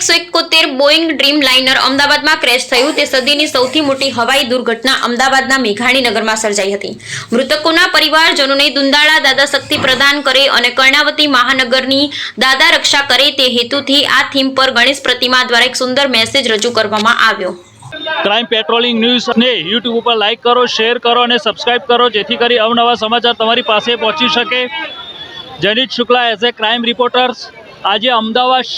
એકસો એકોતેર Boeing Dreamliner અમદાવાદમાં ક્રેશ થયું. તે સદીની સૌથી મોટી હવાઈ દુર્ઘટના અમદાવાદના મેઘાણીનગરમાં સર્જાઈ હતી. મૃતકોના પરિવારજનોને દુંદાળા દાદા શક્તિ પ્રદાન કરે અને કર્ણાવતી મહાનગરની દાદા રક્ષા કરે તે હેતુથી આ થીમ પર ગણેશ પ્રતિમા દ્વારા એક સુંદર મેસેજ રજૂ કરવામાં આવ્યો. ક્રાઇમ પેટ્રોલિંગ ન્યૂઝને યુટ્યુબ ઉપર લાઇક કરો શેર કરો અને સબસ્ક્રાઇબ કરો, જેથી કરી અવનવા સમાચાર તમારી પાસે પહોંચી શકે. Janit Shukla as a crime reporters આજે અમદાવાદ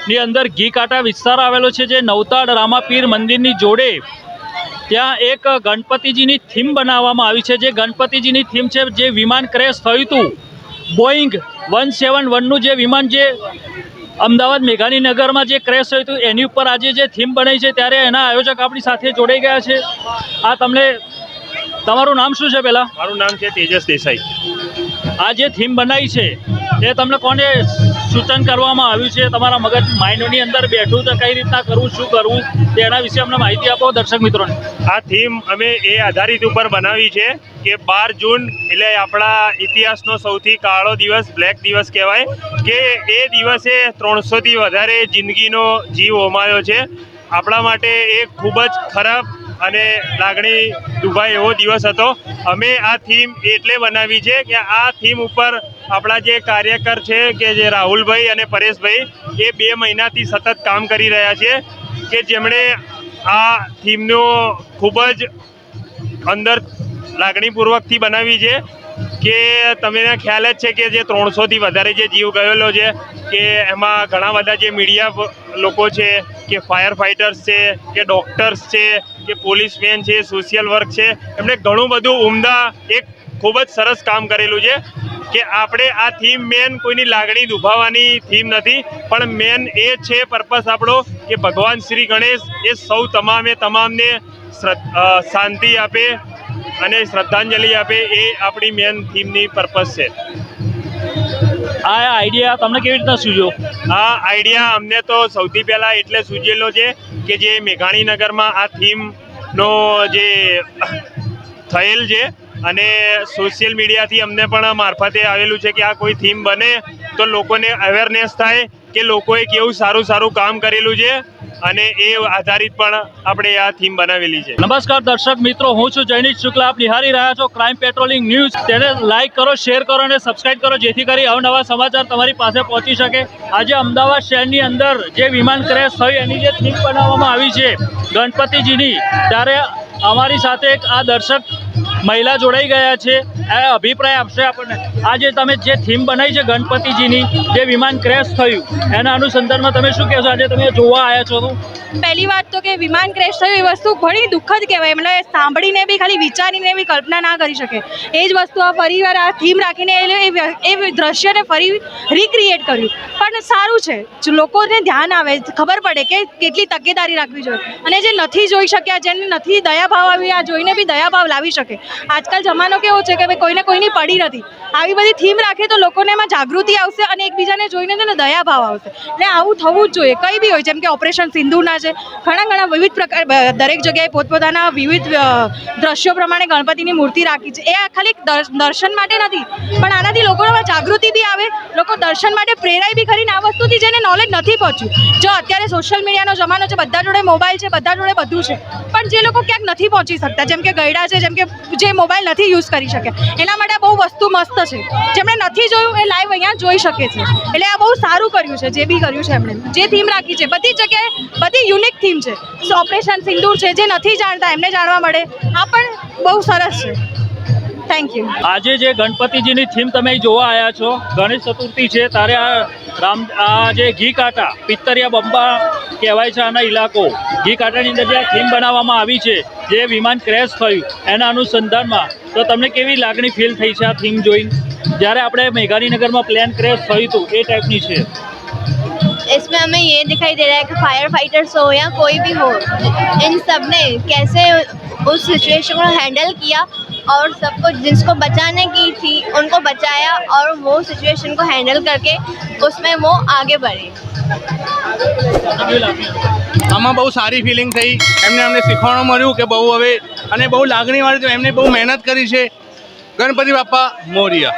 શહેરની અંદર ઘી કાંટા વિસ્તાર આવેલો છે જે નવતાડ રામાપીર મંદિરની જોડે ત્યાં એક ગણપતિજીની થીમ બનાવવામાં આવી છે. જે ગણપતિજીની થીમ છે જે વિમાન ક્રેશ થયું હતું બોઈંગ વન સેવન વનનું જે વિમાન જે અમદાવાદ મેઘાણીનગરમાં જે ક્રેશ થયું હતું એની ઉપર આજે જે થીમ બનાવી છે ત્યારે એના આયોજક આપણી સાથે જોડાઈ ગયા છે. આ તમને તમારું નામ શું છે પહેલાં? મારું નામ છે તેજસ દેસાઈ. આ જે થીમ બનાવી છે એ તમને કોને સૂચન કરવામાં આવ્યું છે. તમારા મગજ માઇન્ડની અંદર બેઠું તો કઈ રીતના કરવું, શું કરવું તેના વિશે અમને માહિતી આપો દર્શક મિત્રોને. આ થીમ અમે એ આધારિત ઉપર બનાવી છે કે બાર જૂન એટલે આપણા ઇતિહાસનો સૌથી કાળો દિવસ, બ્લેક દિવસ કહેવાય, કે એ દિવસે ત્રણસોથી વધારે જિંદગીનો જીવ હોમાયો છે. આપણા માટે એ ખૂબ જ ખરાબ અને લાગણી દુભાય એવો દિવસ હતો. અમે આ થીમ એટલે બનાવી છે કે આ થીમ ઉપર આપણા જે કાર્યકર છે કે જે રાહુલભાઈ અને પરેશભાઈ, એ બે મહિનાથી સતત કામ કરી રહ્યા છે કે જેમણે આ થીમનો ખૂબ જ અંદર લાગણીપૂર્વકથી બનાવી છે. કે તમને ખ્યાલ જ છે કે જે ત્રણસોથી વધારે જે જીવ ગયેલો છે, કે એમાં ઘણા બધા જે મીડિયા લોકો છે, કે ફાયર ફાઇટર્સ છે, કે ડૉક્ટર્સ છે, કે પોલીસમેન છે સોશિયલ વર્ક છે એમણે ઘણું બધું ઉમદા એક ખૂબ જ સરસ કામ કરેલું છે, કે આપણે આ થીમ મેન કોઈની લાગણી દુભાવવાની થીમ નથી, પણ મેન એ છે પર્પસ આપણો, કે ભગવાન શ્રી ગણેશ એ સૌ તમામે, તમામને શાંતિ આપે અને શ્રદ્ધાંજલિ આપે એ આપણી મેન થીમની પર્પસ છે. આ આઈડિયા તમને કેવી રીતના સૂઝ્યો આ આઈડિયા અમને તો સૌથી પહેલાં એટલે સૂચેલો છે કે જે મેઘાણીનગરમાં આ થીમનો જે થયેલ છે અને સોશિયલ મીડિયાથી અમને પણ મારફતે આવેલું છે કે આ કોઈ થીમ બને તો લોકોને અવેરનેસ થાય કે લોકોએ કેવું સારું સારું કામ કરેલું છે. અને એ આધારિત પણ આપણે આ થીમ બનાવેલી છે. નમસ્કાર દર્શક મિત્રો, હું છું જૈનિક શુક્લા. આપ નિહાળી રહ્યા છો ક્રાઇમ પેટ્રોલિંગ ન્યૂઝ તેને લાઇક કરો શેર કરો અને સબસ્ક્રાઇબ કરો, જેથી કરી અવનવા સમાચાર તમારી પાસે પહોંચી શકે. આજે અમદાવાદ શહેરની અંદર જે વિમાન ક્રેશ થયું, એની જે થીમ બનાવવામાં આવી છે ગણપતિજીની, ત્યારે અમારી સાથે એક આ દર્શક મહિલા જોડાઈ ગયા છે. એ અભિપ્રાય આપશે આપણને. આજે તમે જે થીમ બનાવી છે ગણપતિજીની, જે વિમાન ક્રેશ થયું, એના અનુસંધાનમાં તમે શું કહેશો? આજે તમે જોવા આવ્યા છો પહેલી વાત તો કે વિમાન ક્રેશ થયું, એ વસ્તુ ઘણી દુઃખદ કહેવાય. મતલબ સાંભળીને બી, ખાલી વિચારીને બી કલ્પના ના કરી શકે. એ જ વસ્તુ આ ફરીવાર આ થીમ રાખીને એ દ્રશ્યને ફરી રિક્રિએટ કર્યું. પણ સારું છે. લોકોને ધ્યાન આવે, ખબર પડે કે કેટલી તકેદારી રાખવી જોઈએ. અને જે નથી જોઈ શક્યા, જેને નથી દયાભાવ આવી, આ જોઈને બી દયાભાવ લાવી શકે. આજકાલ જમાનો કેવો છે કે ભાઈ કોઈને કોઈની પડી નથી. આવી બધી થીમ રાખે તો લોકોને એમાં જાગૃતિ આવશે અને એકબીજાને જોઈને છે ને દયાભાવ આવશે. એટલે આવું થવું જ જોઈએ. કંઈ બી હોય, જેમ કે ઓપરેશન સિંધુના છે, ઘણા ઘણા વિવિધ પ્રકાર દરેક જગ્યાએ પોતપોતાના વિવિધ દ્રશ્યો પ્રમાણે ગણપતિની મૂર્તિ રાખી છે. એ ખાલી દર- દર્શન માટે નથી, પણ આનાથી લોકોમાં જાગૃતિ બી આવે, લોકો દર્શન માટે પ્રેરાય બી કરીને આ વસ્તુથી જેને નોલેજ નથી પહોંચ્યું. જો અત્યારે સોશિયલ મીડિયાનો જમાનો છે, બધા જોડે મોબાઈલ છે, બધા જોડે બધું છે, પણ જે લોકો ક્યાંક નથી પહોંચી શકતા. જેમ કે ગયડા છે, જેમ કે જે મોબાઈલ નથી યુઝ કરી શકે. એના માટે બહુ વસ્તુ મસ્ત છે. જેમણે નથી જોયું એ લાઈવ અહીંયા જોઈ શકે છે. એટલે આ બહુ સારું કર્યું છે, જે બી કર્યું છે એમણે. જે થીમ રાખી છે. બધી જગ્યાએ બધી યુનિક થીમ છે. ઓપરેશન સિંદૂર છે, જે નથી જાણતા, એમને જાણવા મળે. આ પણ બહુ સરસ છે. થેન્ક યુ આજે જે ગણપતિજીની થીમ તમે જોવા આવ્યા છો ગણેશ ચતુર્થી છે ત્યારે આ રામ આ જે ઘી કાંટા પિત્તરિયા બંબા કહેવાય છે આના ઇલાકો ઘી કાંટાની અંદર જે આ થીમ બનાવવામાં આવી છે જે વિમાન ક્રેશ થયું એના અનુસંધાનમાં તો તમને કેવી લાગણી ફીલ થઈ છે આ થીમ જોઈને જ્યારે આપણે મેઘાણીનગરમાં પ્લેન ક્રેશ થયું હતું એ ટાઈપની છે इसमें हमें ये दिखाई दे रहा है कि फायर फाइटर्स हो या कोई भी हो इन सब ने कैसे उस सिचुएशन को हैंडल किया और सबको जिसको बचाने की थी उनको बचाया और वो सिचुएशन को हैंडल करके उसमें वो आगे बढ़े કેવી લાગણી આમાં બહુ સારી ફિલિંગ થઈ એમને અમને શીખવાનું મળ્યું કે બહુ હવે અને બહુ લાગણીવાળી તો એમને બહુ મહેનત કરી છે ગણપતિ બાપ્પા મોરિયા